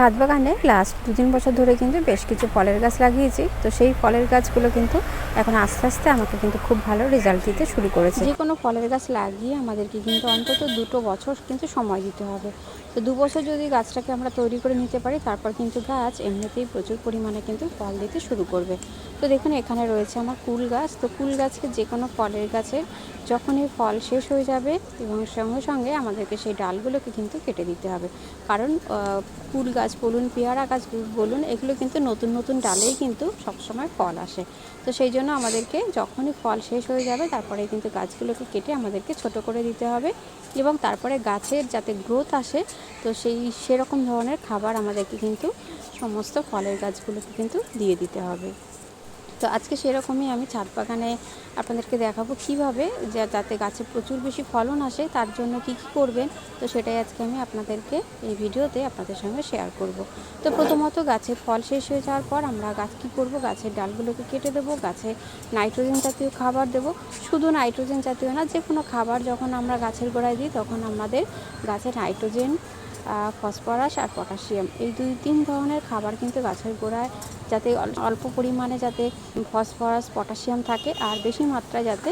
ছাদ বাগানে লাস্ট দু তিন বছর ধরে কিন্তু বেশ কিছু ফলের গাছ লাগিয়েছি। তো সেই ফলের গাছগুলো কিন্তু এখন আস্তে আস্তে আমাকে কিন্তু খুব ভালো রেজাল্ট দিতে শুরু করেছে। যে কোনো ফলের গাছ লাগিয়ে আমাদেরকে কিন্তু অন্তত দুটো বছর কিন্তু সময় দিতে হবে। তো দু বছর যদি গাছটাকে আমরা তৈরি করে নিতে পারি, তারপর কিন্তু গাছ এমনিতেই প্রচুর পরিমাণে কিন্তু ফল দিতে শুরু করবে। তো দেখুন, এখানে রয়েছে আমার কুল গাছ। তো কুল গাছকে যে কোনো ফলের গাছের যখনই ফল শেষ হয়ে যাবে এবং সঙ্গে সঙ্গে আমাদেরকে সেই ডালগুলোকে কিন্তু কেটে দিতে হবে। কারণ কুল গাছ বলুন, পেয়ারা গাছ বলুন, এগুলো কিন্তু নতুন নতুন ডালেই কিন্তু সবসময় ফল আসে। তো সেই জন্য আমাদেরকে যখনই ফল শেষ হয়ে যাবে, তারপরে কিন্তু গাছগুলোকে কেটে আমাদেরকে ছোট করে দিতে হবে এবং তারপরে গাছের যাতে গ্রোথ আসে, তো সেই সেরকম ধরনের খাবার আমাদেরকে কিন্তু সমস্ত ফলের গাছগুলোকে কিন্তু দিয়ে দিতে হবে। তো আজকে সেরকমই আমি ছাদ বাগানে আপনাদেরকে দেখাবো কীভাবে যাতে গাছে প্রচুর বেশি ফলন আসে, তার জন্য কি কি করবেন, তো সেটাই আজকে আমি আপনাদেরকে এই ভিডিওতে আপনাদের সঙ্গে শেয়ার করব। তো প্রথমত গাছের ফল শেষ হয়ে যাওয়ার পর আমরা গাছ কী করব, গাছের ডালগুলোকে কেটে দেবো, গাছে নাইট্রোজেন জাতীয় খাবার দেবো। শুধু নাইট্রোজেন জাতীয় না যে কোনো খাবার যখন আমরা গাছের গোড়ায় দিই, তখন আমাদের গাছে নাইট্রোজেন ফসফরাস আর পটাশিয়াম। এই দুই তিন ধরনের খাবার কিন্তু গাছের গোড়ায় যাতে অল্প পরিমাণে যাতে ফসফরাস, পটাশিয়াম থাকে আর বেশি মাত্রায় যাতে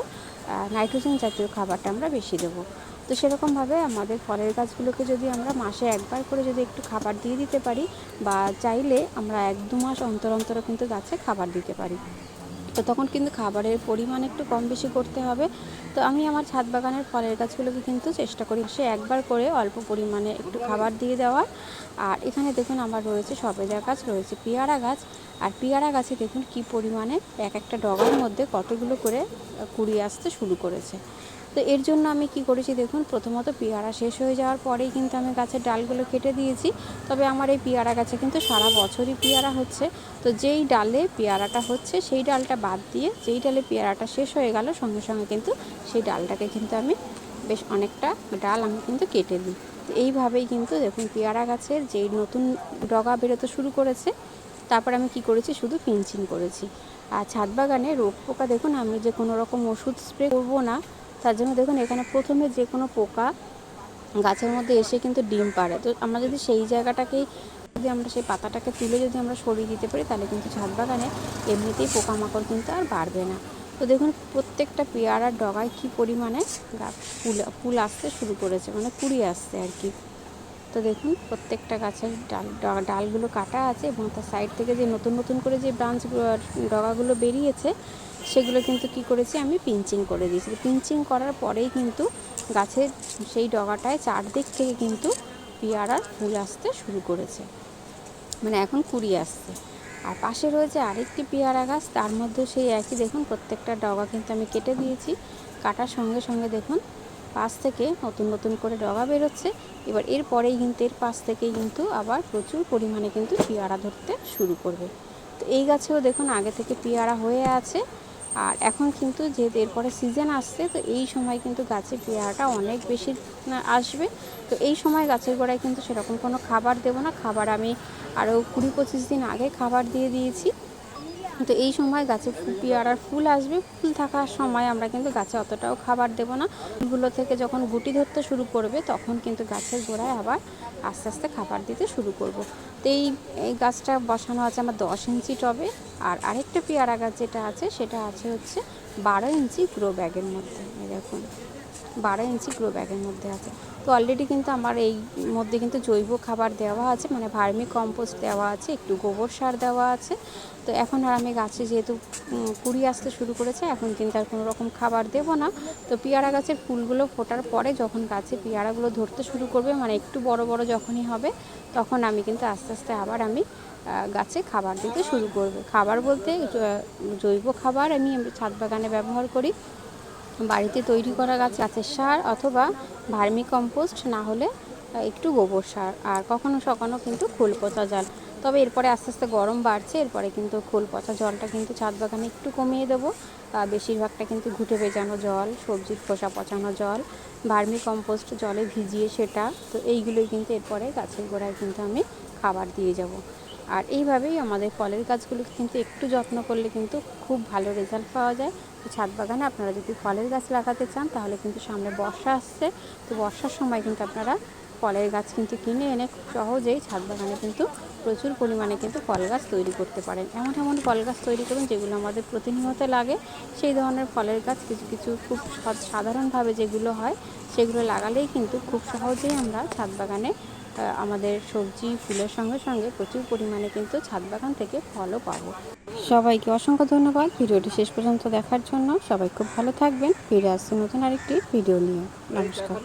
নাইট্রোজেন জাতীয় খাবারটা আমরা বেশি দেবো। তো সেরকমভাবে আমাদের ফলের গাছগুলোকে যদি আমরা মাসে একবার করে যদি একটু খাবার দিয়ে দিতে পারি বা চাইলে আমরা এক দু মাস অন্তর অন্তর কিন্তু গাছে খাবার দিতে পারি। তো তখন কিন্তু খাবারের পরিমাণ একটু কম বেশি করতে হবে। তো আমি আমার ছাদ বাগানের ফলের গাছগুলোকে কিন্তু চেষ্টা করি সে একবার করে অল্প পরিমাণে একটু খাবার দিয়ে দেওয়ার। আর এখানে দেখুন আমার রয়েছে সবেদা গাছ, রয়েছে পেয়ারা গাছ। আর পেয়ারা গাছে দেখুন কি পরিমাণে এক একটা ডগার মধ্যে কতগুলো করে কুড়িয়ে আসতে শুরু করেছে। তো এর জন্য আমি কি করেছি দেখুন, প্রথমত পেয়ারা শেষ হয়ে যাওয়ার পরেই কিন্তু আমি গাছের ডালগুলো কেটে দিয়েছি। তবে আমার এই পেয়ারা গাছে কিন্তু সারা বছরই পেয়ারা হচ্ছে। তো যেই ডালে পেয়ারাটা হচ্ছে, সেই ডালটা বাদ দিয়ে যেই ডালে পেয়ারাটা শেষ হয়ে গেল, সঙ্গে সঙ্গে কিন্তু সেই ডালটাকে কিন্তু আমি বেশ অনেকটা ডাল আমি কিন্তু কেটে দিই। তো এইভাবেই কিন্তু দেখুন, পেয়ারা গাছের যেই নতুন ডগা বেরোতে শুরু করেছে, তারপর আমি কি করেছি, শুধু পিঞ্চিং করেছি। আর ছাদ বাগানে রোগ পোকা দেখুন, আমি যে কোনো রকম ওষুধ স্প্রে করব না তার জন্য দেখুন, এখানে প্রথমে যে কোনো পোকা গাছের মধ্যে এসে কিন্তু ডিম পাড়ে। তো আমরা যদি সেই জায়গাটাকেই, যদি আমরা সেই পাতাটাকে তুলে যদি আমরা সরিয়ে দিতে পারি, তাহলে কিন্তু ছাদ বাগানে এমনিতেই পোকামাকড় কিন্তু আর বাড়বে না। তো দেখুন, প্রত্যেকটা পেয়ারার ডগায় কী পরিমাণে ফুল ফুল আসতে শুরু করেছে মানে কুড়ি আসছে আর কি। তো দেখুন, প্রত্যেকটা গাছের ডাল ডালগুলো কাটা আছে এবং তার সাইড থেকে যে নতুন নতুন করে যে ব্রাঞ্চ ডগাগুলো বেরিয়েছে সেগুলো কিন্তু কি করেছি, আমি পিঞ্চিং করে দিয়েছি। পিঞ্চিং করার পরেই কিন্তু গাছের সেই ডগাটায় চারদিক থেকে কিন্তু পেয়ারার ফুল আসতে শুরু করেছে। মানে এখন কুড়ি আসছে। আর পাশে রয়েছে আরেকটি পেয়ারা গাছ, তার মধ্যে সেই একই। দেখুন, প্রত্যেকটা ডগা কিন্তু আমি কেটে দিয়েছি। কাটার সঙ্গে সঙ্গে দেখুন, পাশ থেকে নতুন নতুন করে ডগা বেরোচ্ছে। এবার এর পরেই কিন্তু এর পাশ থেকেই কিন্তু আবার প্রচুর পরিমাণে কিন্তু পেয়ারা ধরতে শুরু করবে। তো এই গাছেও দেখুন, আগে থেকে পেয়ারা হয়ে আছে। আর এখন কিন্তু যেহেতু এরপরে সিজন আসছে, তো এই সময় কিন্তু গাছের পেয়ারাটা অনেক বেশি আসবে। তো এই সময় গাছের গোড়ায় কিন্তু সেরকম কোনো খাবার দেবো না। খাবার আমি আরও কুড়ি পঁচিশ দিন আগে খাবার দিয়ে দিয়েছি। তো এই সময় গাছে পেয়ারার ফুল আসবে, ফুল থাকার সময় আমরা কিন্তু গাছে অতটাও খাবার দেবো না। ফুলগুলো থেকে যখন গুটি ধরতে শুরু করবে, তখন কিন্তু গাছের গোড়ায় আবার আস্তে আস্তে খাবার দিতে শুরু করব। তো এই এই গাছটা বসানো আছে আমার দশ ইঞ্চি টবে, আর আরেকটা পেয়ারা গাছ যেটা আছে, সেটা আছে হচ্ছে বারো ইঞ্চি গ্রো ব্যাগের মধ্যে। দেখুন। বারো ইঞ্চি গ্রো ব্যাগের মধ্যে আছে। তো অলরেডি কিন্তু আমার এই মধ্যে কিন্তু জৈব খাবার দেওয়া আছে মানে ভার্মি কম্পোস্ট দেওয়া আছে, একটু গোবর সার দেওয়া আছে। তো এখন আর আমি গাছে যেহেতু কুড়ি আসতে শুরু করেছে, এখন কিন্তু আর কোনো রকম খাবার দেবো না। তো পেয়ারা গাছের ফুলগুলো ফোটার পরে যখন গাছে পেয়ারাগুলো ধরতে শুরু করবে মানে একটু বড় বড় যখনই হবে, তখন আমি কিন্তু আস্তে আস্তে আবার আমি গাছে খাবার দিতে শুরু করবে। খাবার বলতে জৈব খাবার আমি ছাদ বাগানে ব্যবহার করি। বাড়িতে তৈরি করা গাছ গাছের সার অথবা ভার্মি কম্পোস্ট না হলে একটু গোবর সার আর কখনো সখনো কিন্তু খোল পচা জল। তবে এরপরে আস্তে আস্তে গরম বাড়ছে, এরপরে কিন্তু খোল পচা জলটা কিন্তু ছাদ বাগানে একটু কমিয়ে দেবো। বেশিরভাগটা কিন্তু ঘুটে ভেজানো জল সবজির খোসা পচানো জল ভার্মি কম্পোস্ট জলে ভিজিয়ে সেটা, তো এইগুলোই কিন্তু এরপরে গাছের গোড়ায় কিন্তু আমি খাবার দিয়ে যাব। আর এইভাবেই আমাদের ফলের গাছগুলোকে কিন্তু একটু যত্ন করলে কিন্তু খুব ভালো রেজাল্ট পাওয়া যায়। তো ছাদ বাগানে আপনারা যদি ফলের গাছ লাগাতে চান, তাহলে কিন্তু সামনে বর্ষা আসছে। তো বর্ষার সময় কিন্তু আপনারা ফলের গাছ কিন্তু কিনে এনে খুব সহজেই ছাদ বাগানে কিন্তু প্রচুর পরিমাণে কিন্তু ফল গাছ তৈরি করতে পারেন। এমন এমন ফল গাছ তৈরি করুন যেগুলো আমাদের প্রতিনিয়ত লাগে। সেই ধরনের ফলের গাছ কিছু কিছু খুব সাধারণভাবে যেগুলো হয়, সেগুলো লাগালেই কিন্তু খুব সহজেই আমরা ছাদ বাগানে আমাদের সবজি, ফুলের সঙ্গে সঙ্গে প্রচুর পরিমাণে কিন্তু ছাদ বাগান থেকে ফলও পাবো। সবাইকে অসংখ্য ধন্যবাদ। ভিডিওটি শেষ পর্যন্ত দেখার জন্য সবাই খুব ভালো থাকবেন। ফিরে আসছে নতুন আরেকটি ভিডিও নিয়ে। নমস্কার।